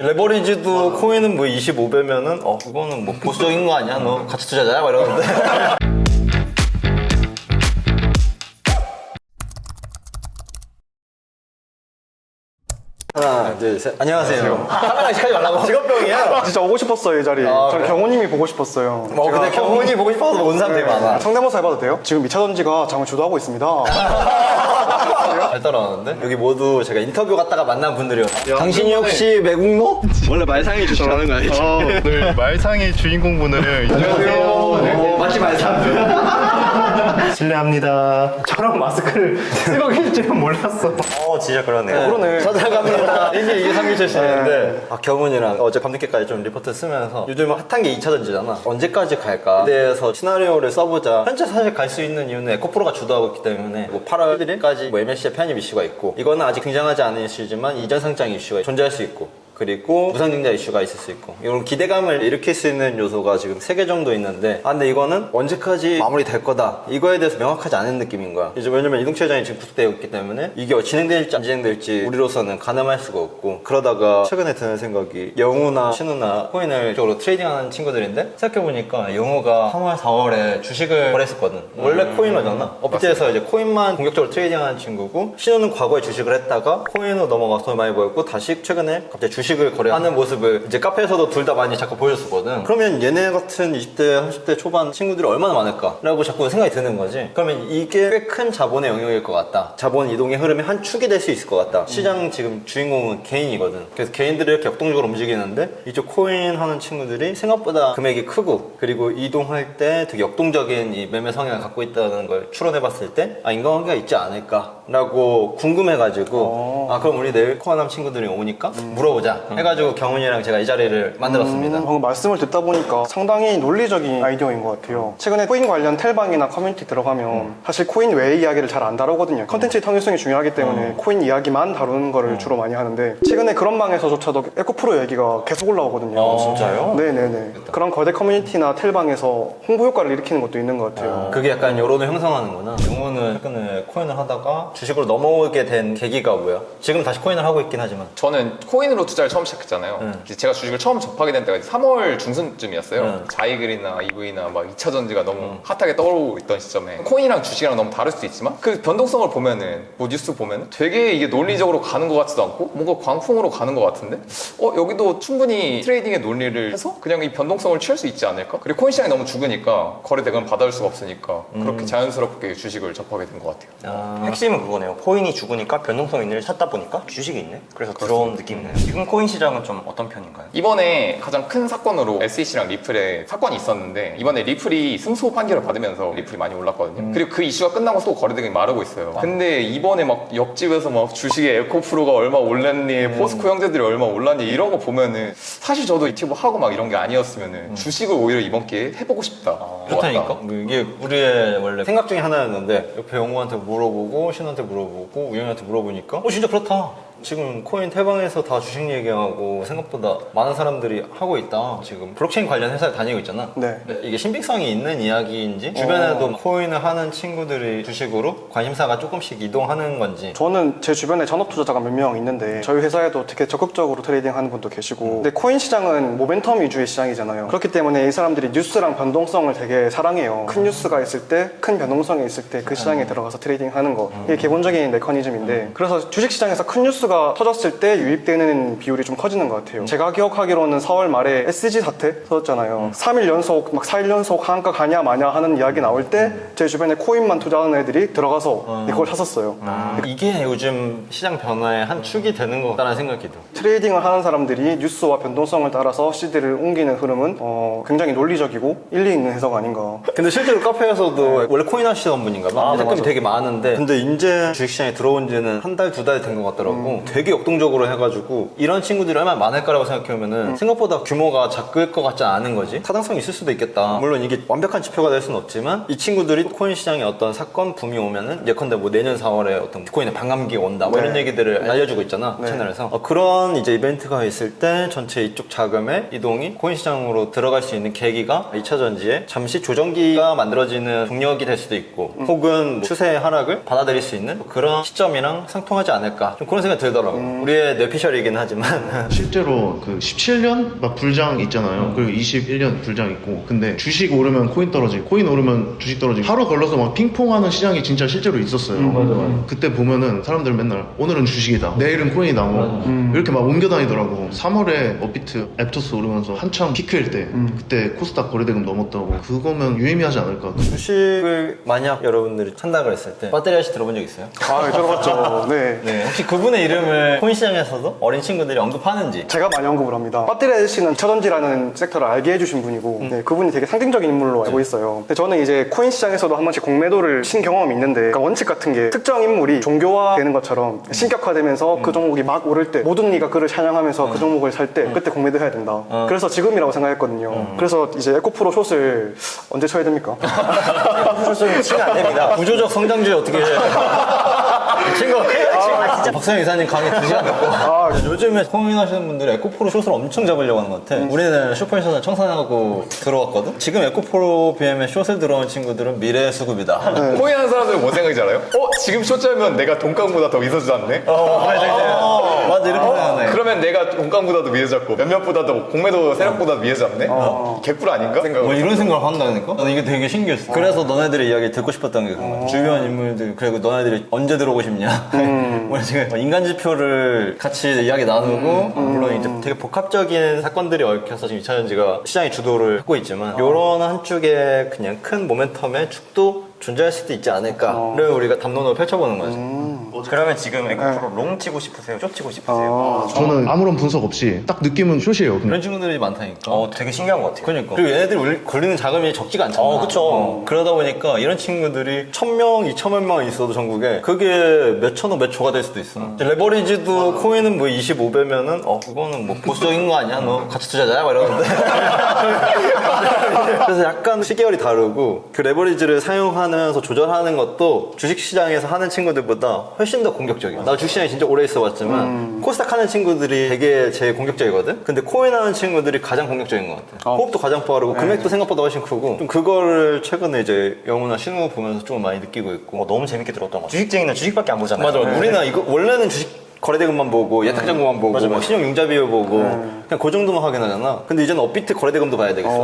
레버리지도 코인은 뭐 25배면은 어 그거는 뭐 보수적인 거 아니야 너 같이 투자자 막 이러는데 하나 둘셋 안녕하세요 카메라 시하지 말라고 직업병이야 진짜 오고 싶었어요 이 자리. 아, 저는 그래? 경호님이 보고 싶었어요. 뭐 근데 경훈이 보고 싶어서 온 사람 되게 많아 성대모사 해봐도 돼요? 지금 미차전지가 장을 주도하고 있습니다. 잘 따라왔는데 여기 모두 제가 인터뷰 갔다가 만난 분들이요 당신이 혹시 매국노? 원래 말상이 주시라는 거 알지? 어, 오늘 말상의 주인공분을 안녕하세요. 맞지 말상 실례합니다. 저런 마스크를 쓰고 계실 줄은 몰랐어. 어, 진짜 그러네요. 그러네. 찾아갑니다. 이게 이게 3일 시인데 아, 경훈이랑 어제 밤늦게까지 좀 리포트 쓰면서 요즘 핫한 게 2차 전지잖아. 언제까지 갈까? 대해서 시나리오를 써보자. 현재 사실 갈 수 있는 이유는 에코프로가 주도하고 있기 때문에 뭐 8월 1일까지 뭐 MLC의 편입 이슈가 있고 이거는 아직 등장하지 않은 이슈지만 이전 상장 이슈가 존재할 수 있고 그리고 무상증자 이슈가 있을 수 있고. 이런 기대감을 일으킬 수 있는 요소가 지금 3개 정도 있는데. 아 근데 이거는 언제까지 마무리될 거다. 이거에 대해서 명확하지 않은 느낌인 거야. 이제 왜냐면 이동체 회장이 지금 구속되어 있기 때문에 이게 진행될지 안 진행될지 우리로서는 가늠할 수가 없고. 그러다가 최근에 드는 생각이 영우나 신우나 코인을 쪽으로 트레이딩하는 친구들인데 생각해보니까 영우가 3월 4월에 주식을 거래했었거든. 원래 코인러잖아 업체에서 이제 코인만 공격적으로 트레이딩하는 친구고 신우는 과거에 주식을 했다가 코인으로 넘어가서 돈 많이 벌고 다시 최근에 갑자기 주식 을 거래하는 모습을 이제 카페에서도 둘 다 많이 자꾸 보여줬었거든. 그러면 얘네 같은 20대 30대 초반 친구들이 얼마나 많을까라고 자꾸 생각이 드는 거지? 그러면 이게 꽤 큰 자본의 영역일 것 같다. 자본 이동의 흐름의 한 축이 될 수 있을 것 같다. 시장 지금 주인공은 개인이거든. 그래서 개인들이 이렇게 역동적으로 움직이는데 이쪽 코인 하는 친구들이 생각보다 금액이 크고 그리고 이동할 때 되게 역동적인 이 매매 성향을 갖고 있다는 걸 추론해 봤을 때 아 인간관계가 있지 않을까라고 궁금해가지고 아 그럼 우리 내일 코아남 친구들이 오니까 물어보자 해가지고 경훈이랑 제가 이 자리를 만들었습니다 음, 방금 말씀을 듣다 보니까 상당히 논리적인 아이디어인 것 같아요. 최근에 코인 관련 텔방이나 커뮤니티 들어가면 사실 코인 외의 이야기를 잘 안 다루거든요. 컨텐츠의 통일성이 중요하기 때문에 코인 이야기만 다루는 거를 주로 많이 하는데 최근에 그런 방에서조차도 에코프로 얘기가 계속 올라오거든요. 어, 진짜요? 네네네. 그런 거대 커뮤니티나 텔방에서 홍보 효과를 일으키는 것도 있는 것 같아요. 그게 약간 여론을 형성하는구나. 영호는 최근에 코인을 하다가 주식으로 넘어오게 된 계기가 뭐야? 지금 다시 코인을 하고 있긴 하지만. 저는 코인으로 투자를 처음 시작했잖아요. 응. 이제 제가 주식을 처음 접하게 된 때가 이제 3월 중순쯤이었어요. 응. 자이글이나 EV나 막 2차 전지가 너무 핫하게 떠오르고 있던 시점에 코인이랑 주식이랑 너무 다를 수도 있지만 그 변동성을 보면은 뭐 뉴스 보면 되게 이게 논리적으로 가는 것 같지도 않고 뭔가 광풍으로 가는 것 같은데 어 여기도 충분히 트레이딩의 논리를 해서 그냥 이 변동성을 취할 수 있지 않을까? 그리고 코인 시장이 너무 죽으니까 거래 대금 받아올 수가 없으니까 그렇게 자연스럽게 주식을 접하게 된 것 같아요. 아, 핵심은 그거네요. 코인이 죽으니까 변동성 있는 일 찾다 보니까 주식이 있네. 그래서 들어온 느낌이네요. 지금 코인 시장은 좀 어떤 편인가요? 이번에 가장 큰 사건으로 SEC랑 리플에 사건이 있었는데 이번에 리플이 승소 판결을 받으면서 리플이 많이 올랐거든요. 그리고 그 이슈가 끝나고 또 거래대금이 마르고 있어요. 근데 이번에 막 옆집에서 막 주식의 에코프로가 얼마 올랐니, 포스코 형제들이 얼마 올랐니 이런 거 보면은 사실 저도 유튜브 하고 막 이런 게 아니었으면은 주식을 오히려 이번 기회에 해보고 싶다. 그렇다니까? 이게 우리의 원래 생각 중에 하나였는데 옆에 영호한테 물어보고 신한테 물어보고 우영이한테 물어보니까 어 진짜 그렇다. 지금 코인 태방에서 다 주식 얘기하고 생각보다 많은 사람들이 하고 있다. 지금 블록체인 관련 회사에 다니고 있잖아. 네. 이게 신빙성이 있는 이야기인지 주변에도 코인을 하는 친구들이 주식으로 관심사가 조금씩 이동하는 건지. 저는 제 주변에 전업 투자자가 몇 명 있는데 저희 회사에도 되게 적극적으로 트레이딩 하는 분도 계시고 근데 코인 시장은 모멘텀 위주의 시장이잖아요. 그렇기 때문에 이 사람들이 뉴스랑 변동성을 되게 사랑해요. 큰 뉴스가 있을 때 큰 변동성이 있을 때 그 시장에 들어가서 트레이딩 하는 거. 이게 기본적인 메커니즘인데 그래서 주식 시장에서 큰 뉴스 가 터졌을 때 유입되는 비율이 좀 커지는 것 같아요 제가 기억하기로는 4월 말에 SG 사태 터졌잖아요 3일 연속 막 4일 연속 하한가 가냐 마냐 하는 이야기 나올 때 제 주변에 코인만 투자하는 애들이 들어가서 이걸 샀었어요 이게 요즘 시장 변화의 한 축이 되는 것 같다는 생각이 들어. 트레이딩을 하는 사람들이 뉴스와 변동성을 따라서 시드를 옮기는 흐름은 어, 굉장히 논리적이고 일리 있는 해석 아닌가. 근데 실제로 카페에서도 원래 코인 하시던 분인가 봐. 아, 네, 세금이 맞아. 되게 많은데 근데 이제 주식시장에 들어온 지는 한 달, 두 달 된 것 같더라고. 되게 역동적으로 해가지고 이런 친구들이 얼마나 많을 까라고 생각해보면은 생각보다 규모가 작을 것 같지 않은 거지. 타당성이 있을 수도 있겠다. 물론 이게 완벽한 지표가 될 수는 없지만 이 친구들이 코인 시장에 어떤 사건 붐이 오면은 예컨대 뭐 내년 4월에 어떤 비트코인의 반감기가 온다. 뭐 이런 네. 얘기들을 알려주고 있잖아. 채널에서. 어, 그런 이제 이벤트가 있을 때 전체 이쪽 자금의 이동이 코인 시장으로 들어갈 수 있는 계기가 2차 전지에 잠시 조정기가 만들어지는 동력이 될 수도 있고 혹은 뭐 추세의 하락을 받아들일 수 있는 그런 시점이랑 상통하지 않을까 좀 그런 생각이 들 더라고. 우리의 뇌피셜이긴 하지만 실제로 그 17년 막 불장 있잖아요. 그리고 21년 불장 있고. 근데 주식 오르면 코인 떨어지고, 코인 오르면 주식 떨어지고. 하루 걸러서 막 핑퐁하는 시장이 진짜 실제로 있었어요. 그때 보면은 사람들 맨날 오늘은 주식이다, 내일은 코인이 나오고 이렇게 막 옮겨 다니더라고. 3월에 업비트, 앱토스 오르면서 한창 피크일 때 그때 코스닥 거래대금 넘었다고. 그거면 유의미하지 않을까. 주식을 만약 여러분들이 산다고 했을 때 배터리 아씨 들어본 적 있어요? 아, 들어봤죠. 네. 네. 혹시 그분의 이름 을 코인 시장에서도 어린 친구들이 언급하는지 제가 많이 언급을 합니다. 배터리 씨는 차전지라는 섹터를 알게 해주신 분이고, 네, 그분이 되게 상징적인 인물로 알고 있어요. 근데 저는 이제 코인 시장에서도 한 번씩 공매도를 친 경험이 있는데, 그러니까 원칙 같은 게 특정 인물이 종교화되는 것처럼 신격화되면서 그 종목이 막 오를 때, 모든 이가 그를 찬양하면서 그 종목을 살 때, 그때 공매도 해야 된다. 그래서 지금이라고 생각했거든요. 그래서 이제 에코프로 숏을 언제 쳐야 됩니까? 수술은 치면 안 됩니다. 구조적 성장주의 어떻게 친구 진짜 박사영 이사님 강의 2시간 듣고 요즘에 코인 하시는 분들이 에코프로 숏을 엄청 잡으려고 하는 것 같아 우리는 슈퍼인션을 청산하고 들어왔거든 지금 에코프로 BM에 숏을 들어온 친구들은 미래의 수급이다 코인 하는 사람들은 뭔 생각인지 알아요? 어? 지금 쇼짜면 내가 돈깡보다 더 위서 주았네? 어, 맞아 이제 맞아 이렇게 생각하네 그러면 내가 돈깡보다도 위에서 잡고 몇몇보다도 공매도 세력보다 위에서 잡네? 개꿀 아닌가? 생각을 뭐 이런 생각을 한다니까? 나는 이게 되게 신기했어. 그래서 너네들의 이야기 듣고 싶었던 게 그런 거야. 주변 인물들, 그리고 너네들이 언제 들어오고 싶냐. 뭐 지금 인간 지표를 같이 이야기 나누고, 물론 이제 되게 복합적인 사건들이 얽혀서 지금 2차전지가 시장의 주도를 하고 있지만, 요런 한쪽에 그냥 큰 모멘텀의 축도 존재할 수도 있지 않을까를 우리가 담론으로 펼쳐보는 거지. 그러면 지금 에코프로 롱 치고 싶으세요? 쇼 치고 싶으세요? 저는 아무런 분석 없이 딱 느낌은 숏이에요. 그냥. 이런 친구들이 많다니까. 어, 되게 신기한 것 같아요. 그러니까. 그리고 얘네들이 올- 걸리는 자금이 적지가 않잖아. 어, 그쵸. 그러다 보니까 이런 친구들이 천 명, 이천만 명 있어도 전국에 그게 몇 천억, 몇 조가 될 수도 있어. 레버리지도 코인은 뭐 25배면은 어, 그거는 뭐 보수적인 거 아니야? 너 같이 투자자야? 막 이러는데. 그래서 약간 시계열이 다르고 그 레버리지를 사용하면서 조절하는 것도 주식시장에서 하는 친구들보다 훨씬 더 공격적이야. 나 주식시장에 진짜 오래 있어봤지만 코스닥 하는 친구들이 되게 제일 공격적이거든? 근데 코인 하는 친구들이 가장 공격적인 것 같아. 호흡도 가장 빠르고 금액도 생각보다 훨씬 크고 좀 그거를 최근에 이제 영훈아 신우 보면서 좀 많이 느끼고 있고 어, 너무 재밌게 들었던 것 같아요. 주식쟁이는 주식밖에 안 보잖아요. 맞아. 우리는 이거 원래는 주식 거래대금만 보고 예탁잔고만 보고 뭐 신용 융자 비율 보고 그냥 그 정도만 확인하잖아. 근데 이제는 업비트 거래대금도 봐야 되겠어.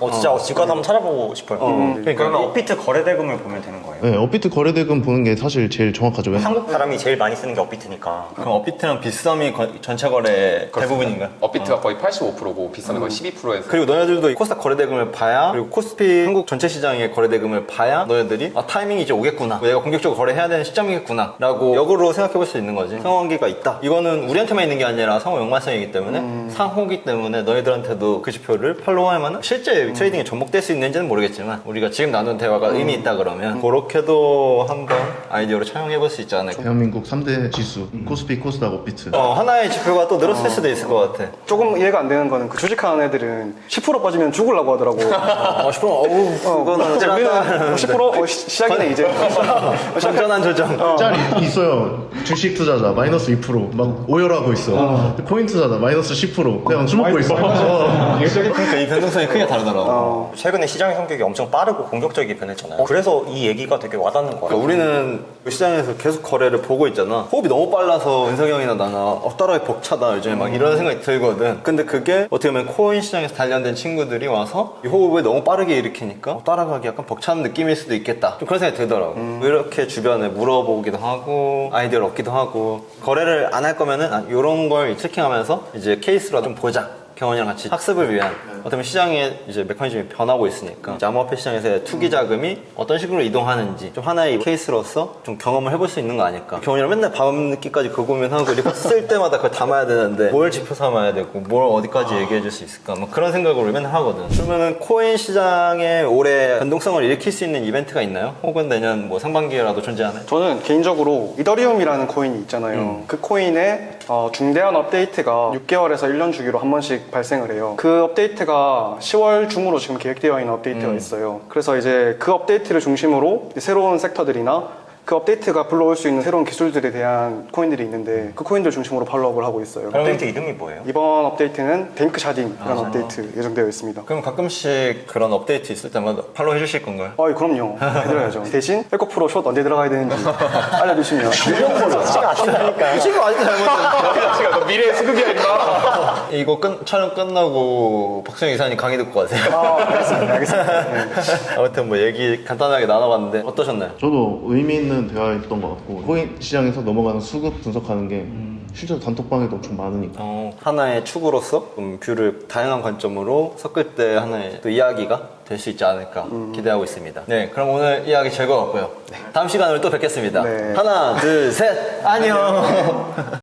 어, 진짜 집 가서 한번 찾아보고 싶어요. 그러니까 그러면 이- 업비트 거래대금을 보면 되는 거예요. 네, 업비트 거래대금 보는 게 사실 제일 정확하죠. 왜냐- 한국 사람이 제일 많이 쓰는 게 업비트니까. 그럼 업비트랑 비썸이 거- 전체 거래 대부분인가? 업비트가 거의 85%고 비싸면 거의 12%에서 그리고 너네들도 코스닥 거래대금을 봐야 그리고 코스피 한국 전체 시장의 거래대금을 봐야 너네들이 아 타이밍이 이제 오겠구나 내가 공격적으로 거래해야 되는 시점이겠구나 라고 역으로 생각해 볼 수 있는 거지 상호기가 있다 이거는 우리한테만 있는 게 아니라 상호 연관성이기 때문에 상호기 때문에 너희들한테도 그 지표를 팔로우할 만한 실제 트레이딩에 접목될 수 있는지는 모르겠지만 우리가 지금 나눈 대화가 의미 있다 그러면 그렇게도 한번 아이디어로 차용해 볼 수 있지 않을까? 대한민국 3대 지수 코스피, 코스닥, 업비트. 어, 하나의 지표가 또 늘었을 수도 있을 것 같아. 조금 이해가 안 되는 거는 그 주식하는 애들은 10% 빠지면 죽으려고 하더라고. 어, 10% 어우 그거는 이제 우리는 뭐10% 어, 시- 시작이네 이제. 건전한 조정. 짤 이- 있어요. 주식 투자자 마이너스 2%막 오열하고 있어. 코인 투자자 마이너스 10% 그냥 술 먹고 있어. 어. 그러니까 이 변동성이 크게 다르더라고. 어. 최근에 시장의 성격이 엄청 빠르고 공격적이게 변했잖아요. 그래서 이 얘기가 되게 와닿는 것 그러니까. 우리는 시장에서 계속 거래를 보고 있잖아. 호흡이 너무 빨라서 은석이 형이나 나나 어, 따라하기 벅차다 요즘에 막 이런 생각이 들거든. 근데 그게 어떻게 보면 코인 시장에서 단련된 친구들이 와서 이 호흡을 너무 빠르게 일으키니까 어, 따라가기 약간 벅찬 느낌일 수도 있겠다. 좀 그런 생각이 들더라고. 이렇게 주변에 물어보기도 하고 아이디어를 얻기도 하고 거래를 안 할 거면은 이런 걸 트래킹하면서 이제 케이스로 좀 보자. 경원이랑 같이 학습을 위한 어떻게 시장의 이제 메커니즘이 변하고 있으니까 이제 암호화폐 시장에서의 투기 자금이 어떤 식으로 이동하는지 좀 하나의 케이스로서 좀 경험을 해볼 수 있는 거 아닐까 경원이랑 맨날 밤늦게까지 그 고민하고 리포트 쓸 때마다 그걸 담아야 되는데 뭘 지표 삼아야 되고 뭘 어디까지 얘기해 줄 수 있을까 뭐 그런 생각을 맨날 하거든 그러면은 코인 시장에 올해 변동성을 일으킬 수 있는 이벤트가 있나요? 혹은 내년 뭐 상반기에라도 존재하나요? 저는 개인적으로 이더리움이라는 코인이 있잖아요. 그 코인의 어, 중대한 업데이트가 6개월에서 1년 주기로 한 번씩 발생을 해요. 그 업데이트가 10월 중으로 지금 계획되어 있는 업데이트가 있어요. 그래서 이제 그 업데이트를 중심으로 새로운 섹터들이나 그 업데이트가 불러올 수 있는 새로운 기술들에 대한 코인들이 있는데 그 코인들 중심으로 팔로우업을 하고 있어요. 업데이트 이름이 뭐예요? 이번 업데이트는 뱅크 샤딩이라는 업데이트 예정되어 있습니다. 그럼 가끔씩 그런 업데이트 있을 때마다 팔로우 해주실 건가요? 어이 그럼요 해드려야죠 대신 에코프로 숏 언제 들어가야 되는지 알려주시면 시간 아쉽다니까. 지금 아직도 잘못했는데 지금 너 미래의 수급이야 임마. 이거 끝, 촬영 끝나고 박수영 이사님 강의 듣고 가세요 아 알겠습니다 알겠습니다 네. 아무튼 뭐 얘기 간단하게 나눠봤는데 어떠셨나요? 저도 의미 있는 대화였던 것 같고 코인 시장에서 넘어가는 수급 분석하는 게 실제로 단톡방에도 좀 많으니까 어, 하나의 축으로서 좀 뷰를 다양한 관점으로 섞을 때 하나의 또 이야기가 될 수 있지 않을까 기대하고 있습니다. 네, 그럼 오늘 이야기 즐거웠고요. 다음 시간에 또 뵙겠습니다. 네. 하나, 둘, 셋, 안녕!